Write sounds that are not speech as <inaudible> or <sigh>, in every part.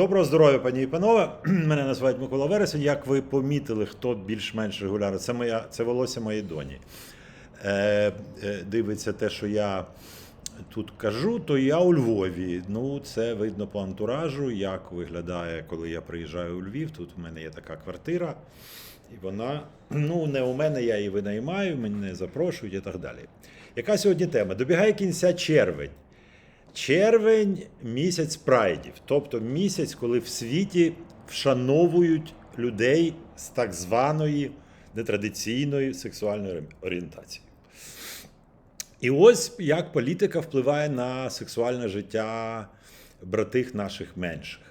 Доброго здоров'я, пані і панове. <clears throat> Мене називають Микола Вересень. Як ви помітили, хто більш-менш регулярно, це моя це волосся моєї доні. Е, е, дивиться те, що я тут кажу, то я у Львові. Ну, це видно по антуражу, як виглядає, коли я приїжджаю у Львів. Тут у мене є така квартира, і вона <clears throat> ну, не у мене, я її винаймаю, мене запрошують і так далі. Яка сьогодні тема? Добігає кінця червень. Червень місяць прайдів, тобто місяць, коли в світі вшановують людей з так званої нетрадиційної сексуальної орієнтації. І ось як політика впливає на сексуальне життя братих наших менших.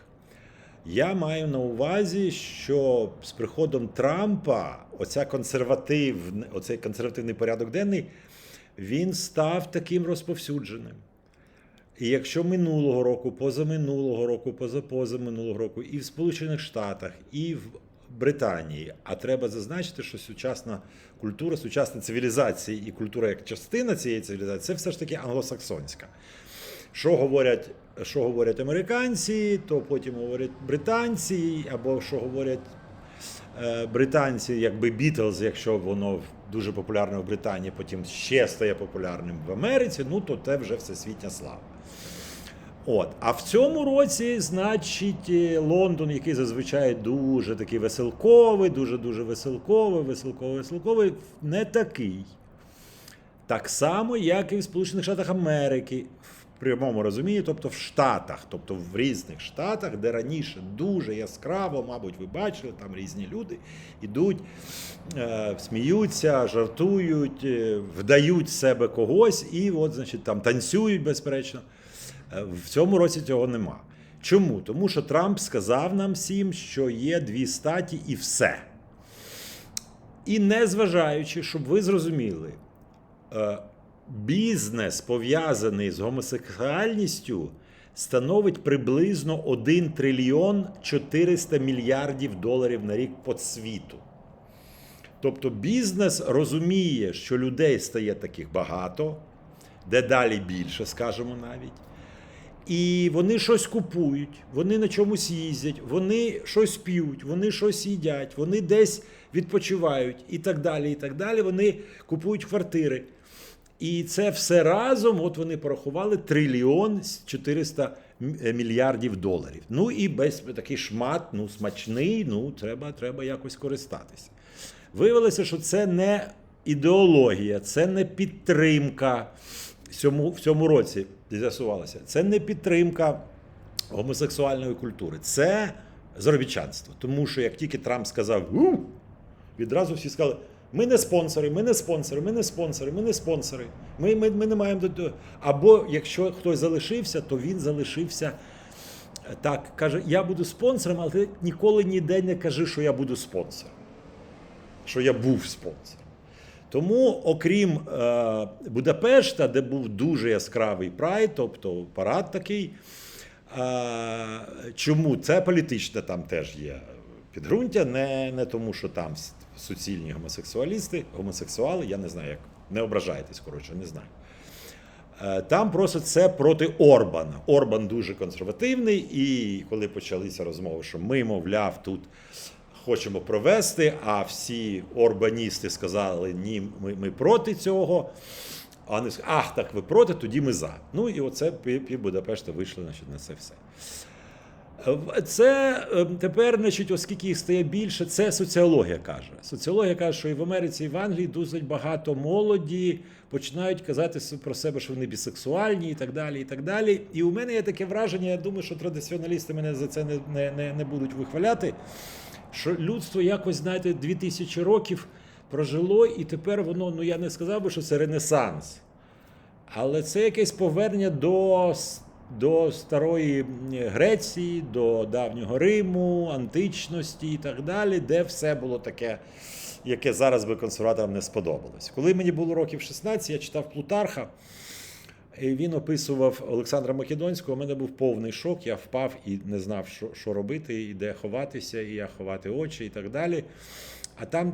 Я маю на увазі, що з приходом Трампа оця консерватив, оцей консервативний порядок денний він став таким розповсюдженим. І якщо минулого року, позаминулого року, позапозаминулого року, і в Сполучених Штатах, і в Британії, а треба зазначити, що сучасна культура, сучасна цивілізація і культура як частина цієї цивілізації, це все ж таки англосаксонська. Що говорять, що говорять американці, то потім говорять британці, або що говорять е, британці, якби Бітлз, якщо воно дуже популярне в Британії, потім ще стає популярним в Америці, ну то це вже всесвітня слава. От, а в цьому році, значить, е, Лондон, який зазвичай дуже такий веселковий, дуже дуже веселковий, веселковий, веселковий, не такий. Так само, як і в Сполучених Штатах Америки, в прямому розумінні, тобто в Штатах, тобто в різних штатах, де раніше дуже яскраво, мабуть, ви бачили, там різні люди ідуть, е, сміються, жартують, е, вдають себе когось і, от, значить, там танцюють, безперечно. Е, В цьому році цього нема. Чому? Тому що Трамп сказав нам всім, що є дві статі і все. І незважаючи, щоб ви зрозуміли, е, бізнес, пов'язаний з гомосексуальністю, становить приблизно 1 трильйон 400 мільярдів доларів на рік по світу. Тобто бізнес розуміє, що людей стає таких багато, дедалі більше, скажімо навіть. І вони щось купують, вони на чомусь їздять, вони щось п'ють, вони щось їдять, вони десь відпочивають і так далі. і так далі. Вони купують квартири. І це все разом, от вони порахували трильйон 400 мільярдів доларів. Ну і без такий шмат, ну смачний, ну треба, треба якось користатися. Виявилося, що це не ідеологія, це не підтримка цьому, в цьому році з'ясувалося. Це не підтримка гомосексуальної культури, це заробітчанство. Тому що як тільки Трамп сказав відразу всі сказали. Ми не спонсори, ми не спонсори, ми не спонсори, ми не спонсори. Ми, ми, ми не маємо до. Або якщо хтось залишився, то він залишився е, так, каже: я буду спонсором, але ти ніколи ніде не кажи, що я буду спонсором, що я був спонсором. Тому, окрім е, Будапешта, де був дуже яскравий прайд, тобто парад такий. Е, чому це політичне там теж є підґрунтя, не, не тому, що там суцільні гомосексуалісти, гомосексуали, я не знаю, як не ображайтесь, коротше, не знаю. Е, Там просто це проти Орбана. Орбан дуже консервативний, і коли почалися розмови, що ми, мовляв, тут хочемо провести, а всі орбаністи сказали, ні, ми, ми проти цього. А сказали, ах, так ви проти, тоді ми за. Ну і оце пів Будапешта вийшли значить, на це все. Це е, тепер, значить, оскільки їх стає більше, це соціологія каже. Соціологія каже, що і в Америці, і в Англії досить багато молоді починають казати про себе, що вони бісексуальні і так далі. І так далі. І у мене є таке враження, я думаю, що традиціоналісти мене за це не, не, не, не будуть вихваляти. Що людство якось, знаєте, 2000 років прожило, і тепер воно, ну я не сказав би, що це Ренесанс. Але це якесь повернення до до старої Греції, до давнього Риму, античності і так далі, де все було таке, яке зараз би консерваторам не сподобалось. Коли мені було років 16, я читав Плутарха, він описував Олександра Македонського. У мене був повний шок. Я впав і не знав, що що робити, і де ховатися, і як ховати очі, і так далі. А там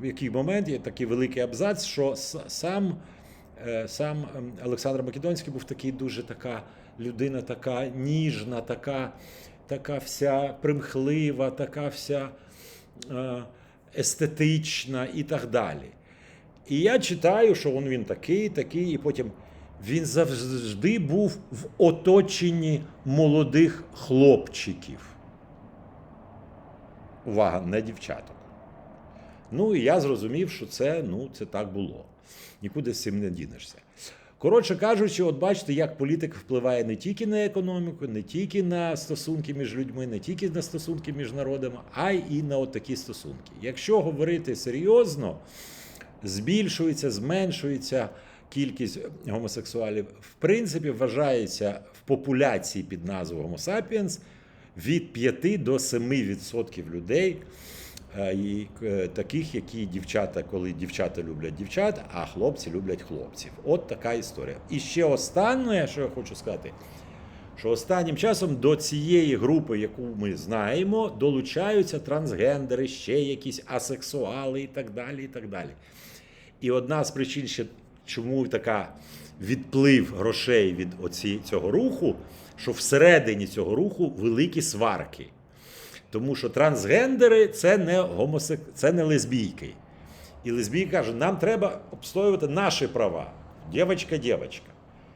в який момент є такий великий абзац, що сам. Сам Олександр Македонський був такий дуже така людина, така ніжна, така така вся примхлива, така вся е, естетична і так далі. І я читаю, що він, він такий, такий, і потім він завжди був в оточенні молодих хлопчиків. Увага, не дівчаток. Ну і я зрозумів, що це, ну, це так було. Нікуди з цим не дінешся. Коротше кажучи, от бачите, як політика впливає не тільки на економіку, не тільки на стосунки між людьми, не тільки на стосунки між народами, а й і на такі стосунки. Якщо говорити серйозно, збільшується, зменшується кількість гомосексуалів. В принципі, вважається в популяції під назвою Homo sapiens від 5 до 7% людей. е, І е, таких, які дівчата, коли дівчата люблять дівчат, а хлопці люблять хлопців. От така історія. І ще останнє, що я хочу сказати, що останнім часом до цієї групи, яку ми знаємо, долучаються трансгендери, ще якісь асексуали і так далі. І так далі. І одна з причин, ще, чому така відплив грошей від оці, цього руху, що всередині цього руху великі сварки. Тому що трансгендери це не гомосек... це не лесбійки. І лесбійка каже, нам треба обстоювати наші права. Дівочка-дівочка.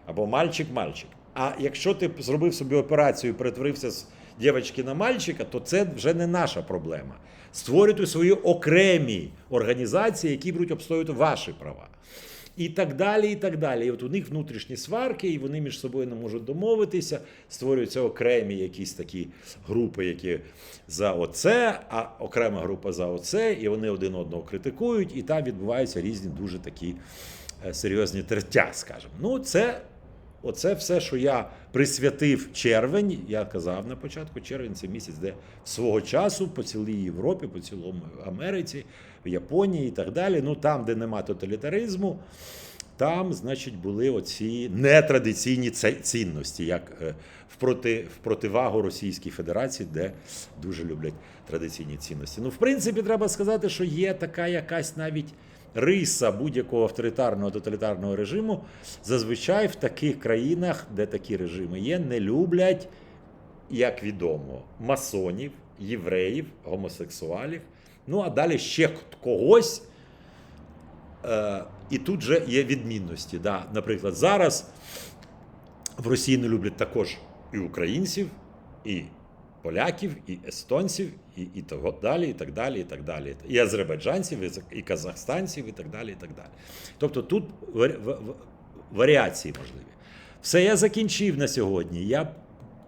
Або мальчик-мальчик. А якщо ти зробив собі операцію і перетворився з дівчинки на мальчика, то це вже не наша проблема. Створюйте свої окремі організації, які будуть обстоювати ваші права. І так далі, і так далі. І от у них внутрішні сварки, і вони між собою не можуть домовитися, створюються окремі якісь такі групи, які за оце, а окрема група за оце, і вони один одного критикують, і там відбуваються різні дуже такі е, серйозні тертя, скажімо. Ну, це Оце все, що я присвятив червень. Я казав на початку, червень це місяць, де свого часу по цілій Європі, по цілому Америці, в Японії і так далі. Ну там, де нема тоталітаризму, там, значить, були оці нетрадиційні цінності, як е, в, проти, в противагу Російській Федерації, де дуже люблять традиційні цінності. Ну, в принципі, треба сказати, що є така якась навіть риса будь-якого авторитарного тоталітарного режиму. Зазвичай в таких країнах, де такі режими є, не люблять, як відомо, масонів, євреїв, гомосексуалів. Ну а далі ще когось. Е, і тут же є відмінності. Да. Наприклад, зараз в Росії не люблять також і українців, і поляків, і естонців, і, і того далі, і так далі, і так далі. І азербайджанців, і, казахстанців, і так далі, і так далі. Тобто тут варіації можливі. Все, я закінчив на сьогодні. Я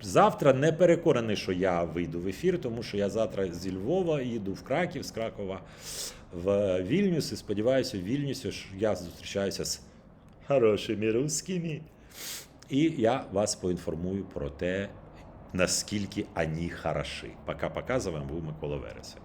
завтра не переконаний, що я вийду в ефір, тому що я завтра зі Львова їду в Краків, з Кракова в Вільнюс і сподіваюся, в Вільнюсі я зустрічаюся з хорошими русскими. І я вас поінформую про те, наскільки ані хороші. Пока показуємо був Микола Вересень.